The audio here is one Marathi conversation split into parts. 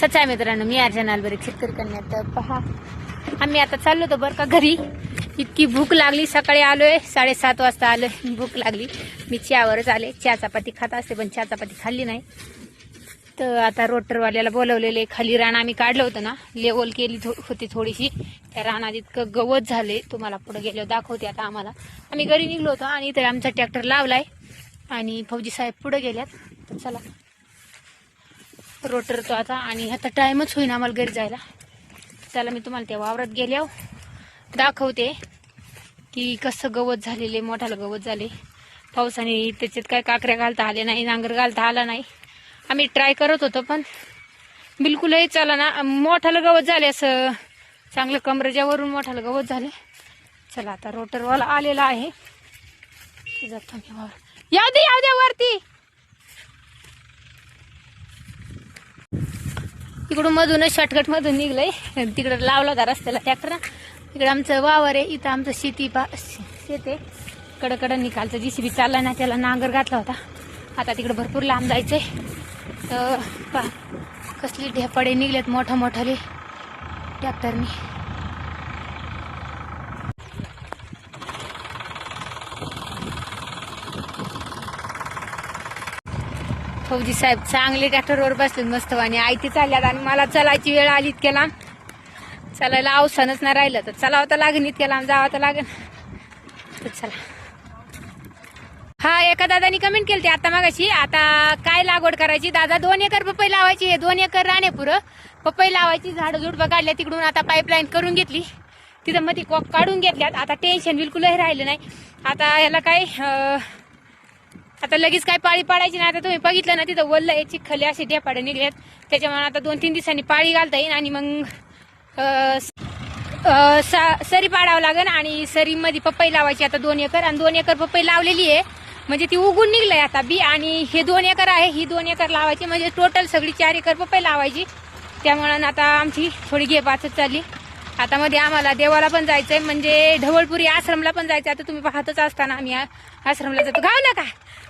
सच आहे मित्रांनो मी अर्चना नालबरी शेतकरी कन्या तर पहा आम्ही आता चाललो होतो बरं का घरी. इतकी भूक लागली सकाळी आलोय साडेसात वाजता आलोय भूक लागली. मी चहावरच आले. चहा चपाती खात असते पण चहा चपाती खाल्ली नाही. तर आता रोटरवाल्याला बोलवलेले खाली रान आम्ही काढलं होतं ना लेवल केली थो होती थोडीशी. त्या रानात इतकं गवत झाले तुम्हाला पुढे गेल्यावर दाखवते आता आम्हाला. आम्ही घरी निघलो होतो आणि इथे आमचा ट्रॅक्टर लावलाय आणि फौजी साहेब पुढे गेल्यात. तर चला रोटर तो आता आणि आता टाईमच होईना आम्हाला घरी जायला. चला मी तुम्हाला त्या वावरात गेल्या दाखवते की कसं गवत झालेले मोठालं गवत झाले. पावसाने त्याच्यात काय काकऱ्या घालता आले नाही नांगर घालता आला नाही. आम्ही ट्राय करत होतो पण बिलकुलही चला ना. मोठालं गवत झाले असं. चांगलं कमरेच्यावरून मोठालं गवत झाले. चला आता रोटरवाला आलेला आहे. जातो मी वावर या दे या द्या इकडून मधूनच शॉर्टकट मधून निघलंय. तिकडं लावला का रस्त्याला ट्रॅक्टर इकडं आमचं वावर आहे इथं आमचं शेती पा शेत आहे. कडकडं निकालचं जी सी बी चालला ना त्याला नांगर घातला होता. आता तिकडं भरपूर लांब जायचंय. तर पा कसली ढेपाडे निघलेत मोठं मोठाले ट्रॅक्टरनी फौजी साहेब चांगले ट्रॅक्टरवर बसले मस्त आणि आयती चालल्यात आणि मला चलायची वेळ आली इतक्या लांब चालायला अवसानच नाही राहिलं. तर चलावं तर लागेल इतक्या लांब जावं तर लागेल. तर चला. हा एका दादानी कमेंट केली आता मागाशी. आता काय लागवड करायची? दादा दोन एकर पपई लावायची हे दोन एकर राहणे पुरं पपई लावायची झाडं झुडपं काढल्या तिकडून आता पाईपलाईन करून घेतली. तिथं मध्ये कॉक काढून घेतल्यात. आता टेन्शन बिलकुलही राहिलं नाही. आता याला काय आता लगेच काय पाळी पाडायची नाही. आता तुम्ही बघितलं ना तिथं वल्ल आहे चिखले असे ढेपाडे निघल्यात त्याच्यामुळे आता दोन तीन दिवसांनी पाळी घालता येईल आणि मग सरी पाडावं लागेल आणि सरीमध्ये पपई लावायची आता दोन एकर. आणि दोन एकर पपई लावलेली आहे. म्हणजे ती उगून निघलंय आता बी. आणि हे दोन एकर आहे ही दोन एकर लावायची. म्हणजे टोटल सगळी चार एकर पपई लावायची. त्यामुळे आता आमची थोडी घेपाच चालली. आता मध्ये आम्हाला देवाला पण जायचंय म्हणजे ढवळपुरी आश्रमला पण जायचं आता तुम्ही पाहतच असताना आम्ही आश्रमला जातो. गाव नका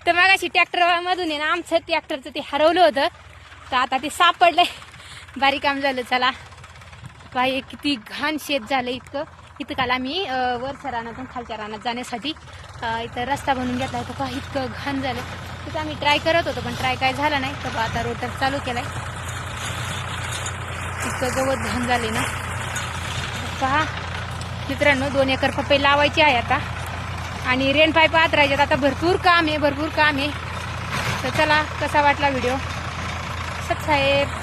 तर मग अशी ट्रॅक्टर मधून आहे ना आमचं ट्रॅक्टरचं ते हरवलं होतं. तर आता ते सापडलंय. बारीक काम झालं चला. बाई किती घाण शेत झालं इतकं. इथं काल आम्ही वरच्या रानातून खालच्या रानात जाण्यासाठी इथं रस्ता बनवून घेतला होता. पहा इतकं घाण झालं. तिथं आम्ही ट्राय करत होतो पण ट्राय काय झाला नाही. तर आता रोटर चालू केलाय. इतकं गवत घाण झाले ना. पहा. मित्रांनो दोन एकर पपई लावायची आहे आता. आणि रेन पाईप आतरायच्यात आता भरपूर काम आहे भरपूर काम आहे. तर चला कसा वाटला व्हिडिओ सत साहेब.